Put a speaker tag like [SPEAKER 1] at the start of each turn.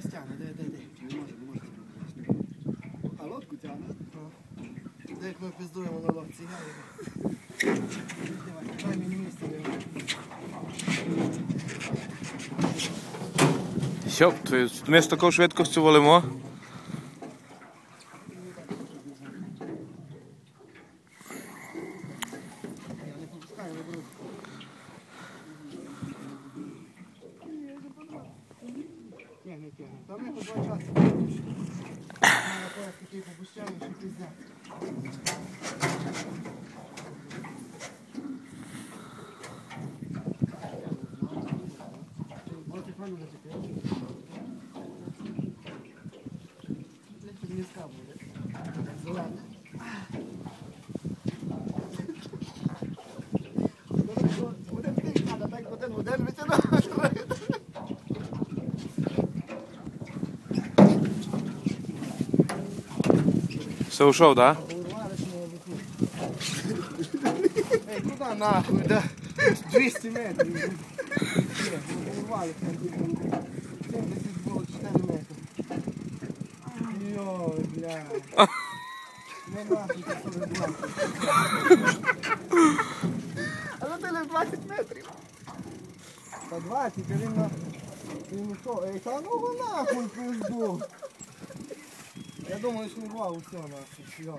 [SPEAKER 1] зараз тягне, де, де, де.
[SPEAKER 2] Не може, не може. А лодку тягне.
[SPEAKER 1] Де як ми піздуємо на лодці, я його. Давай, дай мені місце. я його.
[SPEAKER 3] Що, то ми з такою швидкістю волимо?
[SPEAKER 1] Тягне, тягне. Там його два часи. Мене пояс такий попущає, що пізня. Вот і фану зачепив.
[SPEAKER 3] Все ушов, так?
[SPEAKER 1] Урвали ж мого віку. Ей, куди нахуй, да? 200 метрів. Ні, урвали там тільки 70 було 4 метри. Йой, бля. Не нахуй ти 42.
[SPEAKER 2] Але ти лише 20 метрів.
[SPEAKER 1] Та 20, а він на... Він що? Ей, та ну ви нахуй пизду. Я думаю, що урвав усе нахуй. Йо.